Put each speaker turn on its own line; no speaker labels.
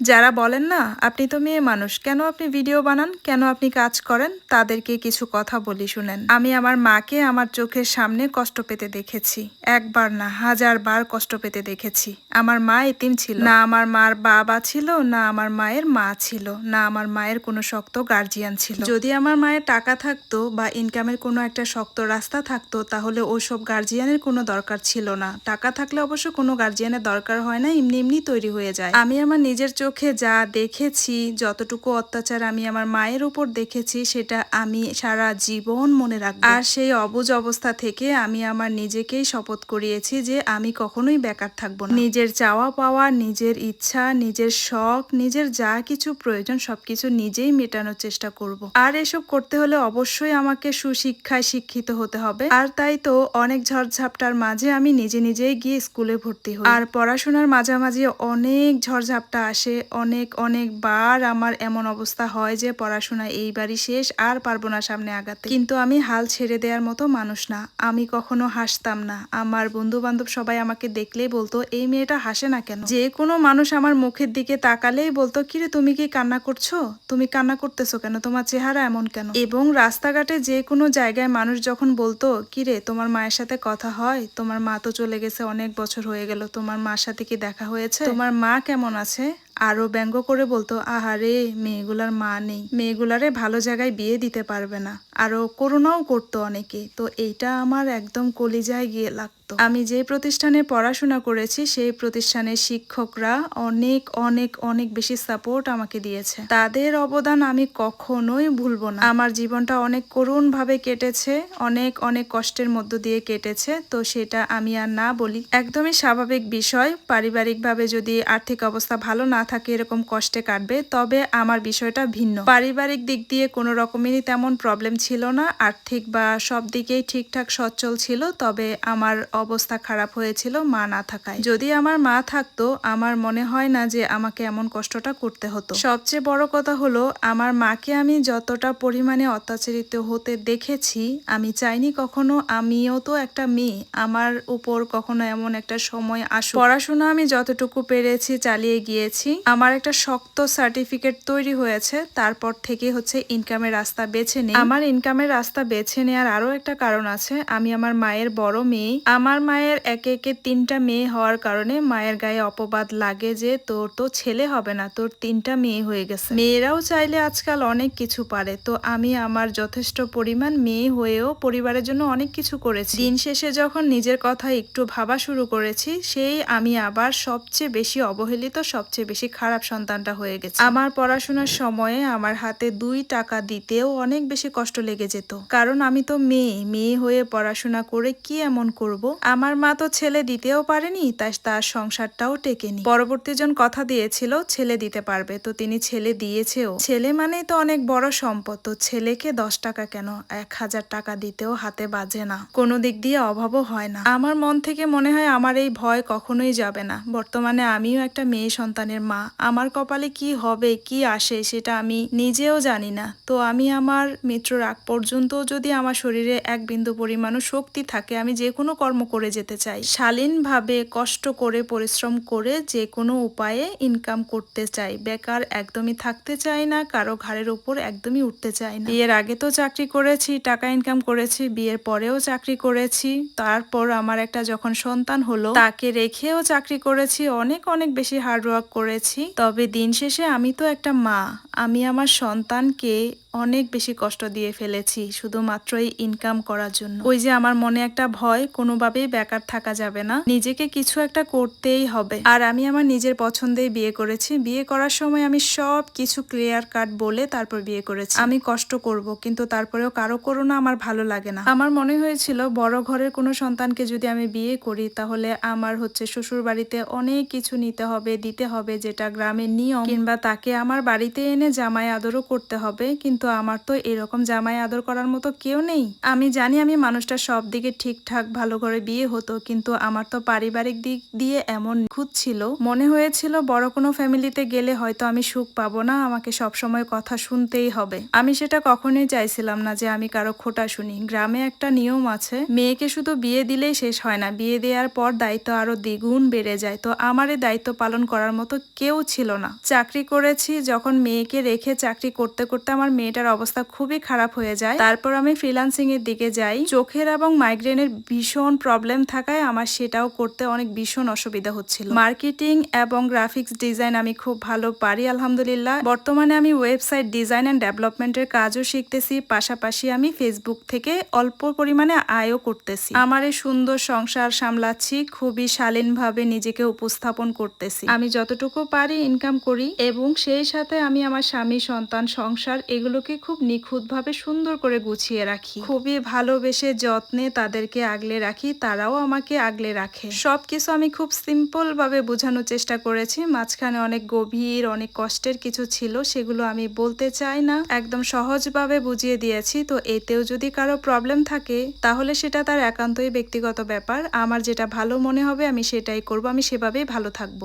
যারা বলেন না, আপনি তো মেয়ে মানুষ, কেন আপনি ভিডিও বানান? কেন আপনি কাজ করেন? তাদেরকে কিছু কথা বলি শুনেন। আমি আমার মাকে আমার চোখের সামনে কষ্ট পেতে দেখেছি। একবার না, হাজার বার কষ্ট পেতে দেখেছি। আমার মা এতিম ছিল। না আমার মার বাবা ছিল, না আমার মায়ের মা ছিল। না আমার মায়ের কোনো শক্ত গার্জিয়ান ছিল। যদি আমার মায়ের টাকা থাকতো বা ইনকামের কোনো একটা শক্ত রাস্তা থাকতো, তাহলে ওসব গার্জিয়ানের কোনো দরকার ছিল না। টাকা থাকলে অবশ্য কোনো গার্জিয়ানের দরকার হয় না, এমনি এমনি তৈরি হয়ে যায়। আমি আমার নিজের চোখে যা দেখেছি, যতটুকু অত্যাচার আমি আমার মায়ের উপর দেখেছি, সেটা আমি সারা জীবন মনে রাখব। আর সেই অবুজ অবস্থা থেকে আমি আমার নিজেকেই শপথ করিয়েছি যে আমি কখনোই বেকার থাকব না। নিজের চাওয়া পাওয়া, নিজের ইচ্ছা, নিজের শখ, নিজের যা কিছু প্রয়োজন, সবকিছু নিজেই মেটানোর চেষ্টা করব। আর এসব করতে হলে অবশ্যই আমাকে সুশিক্ষায় শিক্ষিত হতে হবে। আর তাই তো অনেক ঝড়ঝাপটার মাঝে আমি নিজে নিজেই গিয়ে স্কুলে ভর্তি হই। আর পড়াশোনার মাঝামাঝি অনেক ঝড়ঝাপটা আসে অনেক অনেকবার আমার এমন অবস্থা হয় যে পড়াশোনা এইবারই শেষ আর পারব না সামনে আগাতে। কিন্তু আমি হাল ছেড়ে দেওয়ার মতো মানুষ না। আমি কখনো হাসতাম না। আমার বন্ধু বান্ধব সবাই আমাকে দেখলেই বলতো, এই মেয়েটা হাসে না কেন? যে কোনো মানুষ আমার মুখের দিকে তাকালেই বলতো, কিরে, তুমি কি কান্না করছ? তুমি কান্না করতেছো কেন? তোমার চেহারা এমন কেন? এবং রাস্তাঘাটে যে কোনো জায়গায় মানুষ যখন বলতো, কিরে, তোমার মায়ের সাথে কথা হয়? তোমার মা তো চলে গেছে, অনেক বছর হয়ে গেল। তোমার মার সাথে কি দেখা হয়েছে? তোমার মা কেমন আছে? আরও ব্যঙ্গ করে বলতো, আহারে, মেয়েগুলার মা নেই। মেয়েগুলারে ভালো জায়গায় বিয়ে দিতে পারবে না। আরও করুণাও করতো অনেকে। তো এইটা আমার একদম কলিজায় গিয়ে লাগতো আমি যে প্রতিষ্ঠানে পড়াশোনা করেছি, সেই প্রতিষ্ঠানের শিক্ষকরা অনেক অনেক অনেক বেশি সাপোর্ট আমাকে দিয়েছে। তাদের অবদান আমি কখনোই ভুলবো না। আমার জীবনটা অনেক করুণ ভাবে কেটেছে, অনেক অনেক কষ্টের মধ্য দিয়ে কেটেছে, তো সেটা আমি আর না বলি। একদমই স্বাভাবিক বিষয়, পারিবারিকভাবে যদি আর্থিক অবস্থা ভালো না থাকে, এরকম কষ্টে কাটবে, তবে আমার বিষয়টা ভিন্ন। পারিবারিক দিক দিয়ে কোনো রকমেরই তেমন প্রবলেম ছিল না, আর্থিক বা সব দিকেই ঠিকঠাক সচ্ছল ছিল, তবে আমার অবস্থা খারাপ হয়েছিল, মা না থাকায়। যদি আমার মা থাকতো, আমার মনে হয় না যে আমাকে এমন কষ্টটা করতে হতো। সবচেয়ে বড় কথা হলো, আমার মাকে আমি যতটা পরিমাণে অত্যাচারিত হতে দেখেছি, আমি চাইনি কখনো আমিও তো একটা মেয়ে, আমার উপর কখনো এমন একটা সময় আসুক। পড়াশোনা আমি যতটুকু পেরেছি চালিয়ে গিয়েছি। আমার একটা শক্ত সার্টিফিকেট তৈরি হয়েছে, তারপর থেকে হচ্ছে ইনকামের রাস্তা বেছে নেই। আমার ইনকামের রাস্তা বেছে নেওয়ার আরও একটা কারণ আছে, আমি আমার মায়ের বড় মেয়ে, আমার মায়ের একে একে তিনটা মেয়ে হওয়ার কারণে মায়ের গায়ে অপবাদ লাগে যে তোর তো ছেলে হবে না, তোর তিনটা মেয়ে হয়ে গেছে। মেয়েরাও চাইলে আজকাল অনেক কিছু পারে, তো আমি আমার যথেষ্ট পরিমাণ মেয়ে হয়েও পরিবারের জন্য অনেক কিছু করেছি। দিন শেষে যখন নিজের কথা একটু ভাবা শুরু করেছি, সেই আমি আবার সবচেয়ে বেশি অবহেলিত, সবচেয়ে বেশি খারাপ সন্তানটা হয়ে গেছে। আমার পড়াশোনার সময়ে আমার হাতে দুই টাকা দিতেও অনেক বেশি কষ্ট লেগে যেত। কারণ আমি তো মেয়ে মেয়ে হয়ে পড়াশোনা করে কি এমন করব? আমার মা তো ছেলে দিতেও পারেনি, তাই তার সংসারটাও টেকেনি। পরবর্তী জন কথা দিয়েছিল, ছেলে দিতে পারবে। তো তিনি ছেলে দিয়েছেও। ছেলে মানেই তো অনেক বড় সম্পদ। তো ছেলেকে দশ টাকা কেন? এক হাজার টাকা দিতেও হাতে বাজে না। কোনো দিক দিয়ে অভাবও হয় না। আমার মন থেকে মনে হয় আমার এই ভয় কখনোই যাবে না। বর্তমানে আমিও একটা মেয়ে সন্তানের মা। আমার কপালে কি হবে, কি আসে, সেটা আমি নিজেও জানি না। তো আমি আমার মৃত্যুর আগ পর্যন্ত যদি আমার শরীরে এক বিন্দু পরিমাণও শক্তি থাকে, আমি যে কোনো কর্ম করে যেতে চাই। শালীনভাবে কষ্ট করে পরিশ্রম করে যে কোনো উপায়ে ইনকাম করতে চাই। বেকার একদমই থাকতে চাই না, কারও ঘাড়ের উপর একদমই উঠতে চাই না। বিয়ের আগে তো চাকরি করেছি, টাকা ইনকাম করেছি, বিয়ের পরেও চাকরি করেছি। তারপর আমার একটা যখন সন্তান হলো, তাকে রেখেও চাকরি করেছি, অনেক অনেক বেশি হার্ডওয়ার্ক করেছি। তবে দিন শেষে আমি তো একটা মা। আমি আমার সন্তানকে অনেক বেশি কষ্ট দিয়ে ফেলেছি শুধুমাত্র এই ইনকাম করার জন্য। ওই যে আমার মনে একটা ভয়, কোনোভাবেই বেকার থাকা যাবে না। নিজেকে কিছু একটা করতেই হবে। আর আমি আমার নিজের পছন্দেই বিয়ে করেছি। বিয়ে করার সময় আমি সব কিছু ক্লিয়ার কাট বলে তারপর বিয়ে করেছি। আমি কষ্ট করব, কিন্তু তারপরেও কারও করো না আমার ভালো লাগে না। আমার মনে হয়েছিল, বড় ঘরের কোনো সন্তানকে যদি আমি বিয়ে করি, তাহলে আমার হচ্ছে শ্বশুর বাড়িতে অনেক কিছু নিতে হবে, দিতে হবে, যেটা গ্রামের নিয়ম। কিংবা তাকে আমার বাড়িতে এনে জামাই আদরও করতে হবে, কিন্তু আমার তো এরকম জামাই আদর করার মতো কেউ নেই। আমি জানি আমি মানুষটা সব দিকে ঠিকঠাক, ভালো করে বিয়ে হতো, কিন্তু আমার তো পারিবারিক দিক দিয়ে এমন নিখুঁত ছিল। মনে হয়েছিল বড় কোনো ফ্যামিলিতে গেলে হয়তো আমি সুখ পাবো না, আমাকে সবসময় কথা শুনতেই হবে। আমি সেটা কখনোই চাইছিলাম না যে আমি কারও খোটা শুনি। গ্রামে একটা নিয়ম আছে, মেয়েকে শুধু বিয়ে দিলেই শেষ হয় না, বিয়ে দেওয়ার পর দায়িত্ব আরও দ্বিগুণ বেড়ে যায়। তো আমার এই দায়িত্ব পালন করার মতো কেউ ছিল না। চাকরি করেছি, যখন মেয়েকে রেখে চাকরি করতে করতে আমার মেয়েটার অবস্থা খুবই খারাপ হয়ে যায়। তারপর আমি ফ্রিলান্সিং এর দিকে যাই। চোখের এবং মাইগ্রেনের ভীষণ প্রবলেম থাকায় আমার সেটাও করতে অনেক ভীষণ অসুবিধা হচ্ছিল। মার্কেটিং এবং গ্রাফিক্স ডিজাইন আমি খুব ভালো পারি, আলহামদুলিল্লাহ। বর্তমানে আমি ওয়েবসাইট ডিজাইন অ্যান্ড ডেভেলপমেন্টের কাজও শিখতেছি, পাশাপাশি আমি ফেসবুক থেকে অল্প পরিমাণে আয়ও করতেছি। আমার এই সুন্দর সংসার সামলাচ্ছি, খুবই শালীনভাবে নিজেকে উপস্থাপন করতেছি। আমি যতটুকু পারি ইনকাম করি এবং সেই সাথে আমি আমার স্বামী, সন্তান, সংসার এগুলোকে খুব নিখুঁতভাবে সুন্দর করে গুছিয়ে রাখি। খুবই ভালোবেসে যত্নে তাদেরকে আগলে রাখি, তারাও আমাকে আগলে রাখে। সবকিছু আমি খুব সিম্পল ভাবে বোঝানোর চেষ্টা করেছি। মাঝখানে অনেক গভীর, অনেক কষ্টের কিছু ছিল, সেগুলো আমি বলতে চাই না। একদম সহজভাবে বুঝিয়ে দিয়েছি, তো এতেও যদি কারও প্রবলেম থাকে, তাহলে সেটা তার একান্তই ব্যক্তিগত ব্যাপার। আমার যেটা ভালো মনে হবে, আমি সেটাই করব, আমি সেভাবেই ভালো থাকব।